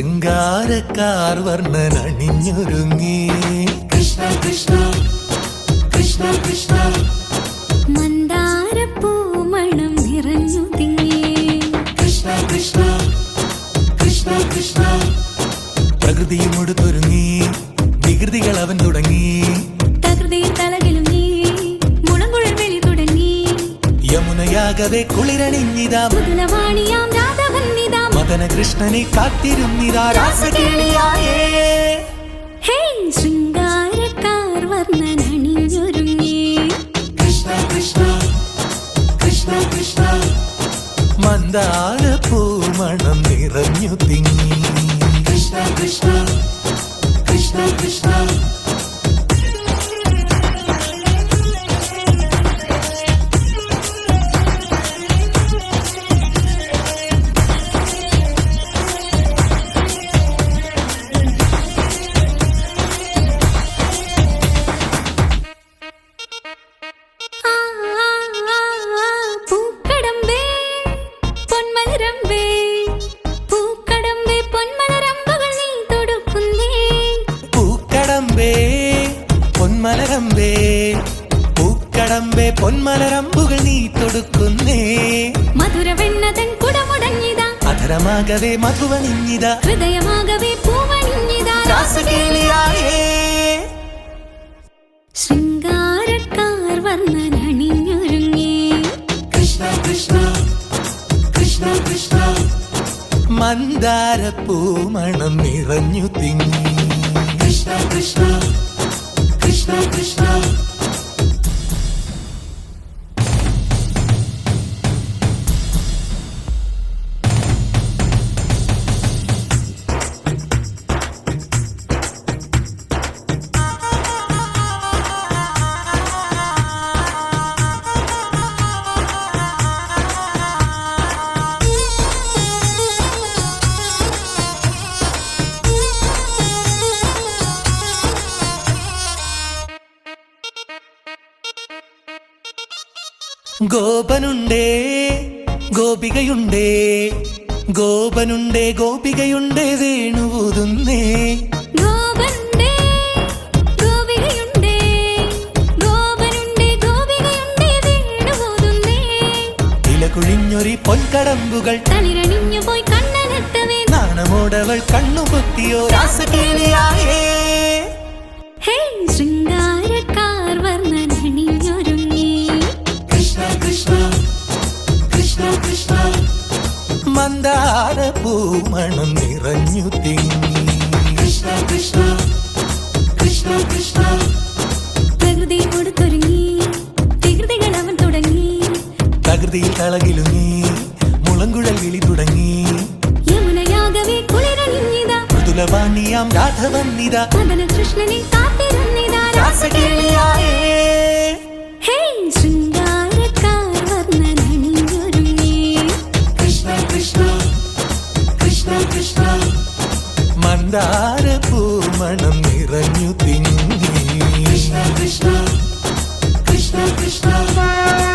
കാർവർണൻ അണിഞ്ഞൊരുങ്ങി. കൃഷ്ണ കൃഷ്ണ കൃഷ്ണ കൃഷ്ണ. മന്ദാരപ്പൂമണം നിറഞ്ഞു തിങ്ങി. കൃഷ്ണ കൃഷ്ണ കൃഷ്ണ കൃഷ്ണ. പ്രകൃതിയും ഒടുത്തൊരുങ്ങി വികൃതികൾ അവൻ തുടങ്ങി. തകൃതിയിൽ തലകിലും നീ. മുളങ്കുഴൽ തുടങ്ങി. യമുനയാകവെ കുളിരണിഞ്ഞിതാ. മുതലവാണിയാം രാധവന്നിതാ മദന കൃഷ്ണനെ കാത്തിരുന്നിതാ രാസകേളിയായേ. ഹേ ശൃംഗാരക്കാർ വർണനണിഞ്ഞൊരുങ്ങി. കൃഷ്ണ കൃഷ്ണ കൃഷ്ണ കൃഷ്ണ. മന്ദാര പൂമണം നിറഞ്ഞു തിങ്ങി. കൃഷ്ണ കൃഷ്ണ കൃഷ്ണ കൃഷ്ണ. പൂക്കടമ്പേ പൊന്മലരമ്പുകൾ നീ തൊടുക്കുന്നേ. മധുരവെണ്ണതൻ കുടമുടങ്ങിതാ അധരമാകവേ മധുവണിഞ്ഞിതാ. ഹൃദയമാകവേ പൂവണിഞ്ഞിതാ. രാസകേളിയായേ ശൃംഗാരക്കാർ വർണനണിഞ്ഞൊരുങ്ങി. കൃഷ്ണ കൃഷ്ണ കൃഷ്ണ കൃഷ്ണ. മന്ദാര പൂമണം നിറഞ്ഞു തിങ്ങി. കൃഷ്ണ കൃഷ്ണ കൃഷ്ണ കൃഷ്ണ. ഗോപനുണ്ടേ ഗോപികയുണ്ടേ ഗോപനുണ്ടേ ഗോപികയുണ്ടേ വേണുപോതുന്നേ ഇലകുഴിഞ്ഞൊരി പൊൻകടമ്പുകൾ തളിരണിഞ്ഞു പോയി കണ്ണനത്തവേ നാണമോടവൾ കണ്ണുപൊത്തിയോ രാസകേളിയായേ ഹേ ശൃംഗാരക്കാർ പൂമണം നിറഞ്ഞു തിങ്ങി. കൃഷ്ണ കൃഷ്ണ കൃഷ്ണ കൃഷ്ണ. പ്രകൃതിയോട് തുരുങ്ങി വികൃതികൾ അവൻ തുടങ്ങി. പ്രകൃതിയിൽ തളകിലുങ്ങി മുളങ്കുഴൽ വിളി തുടങ്ങി. യമുനയാകവേ കുളിരണിഞ്ഞിതാ. മൃദുലവാണിയാം മദന കൃഷ്ണനെ കാത്തിരുന്നിതാ ശൃംഗ മണം നിറഞ്ഞു തിങ്ങി കൃഷ്ണ കൃഷ്ണ കൃഷ്ണ കൃഷ്ണ.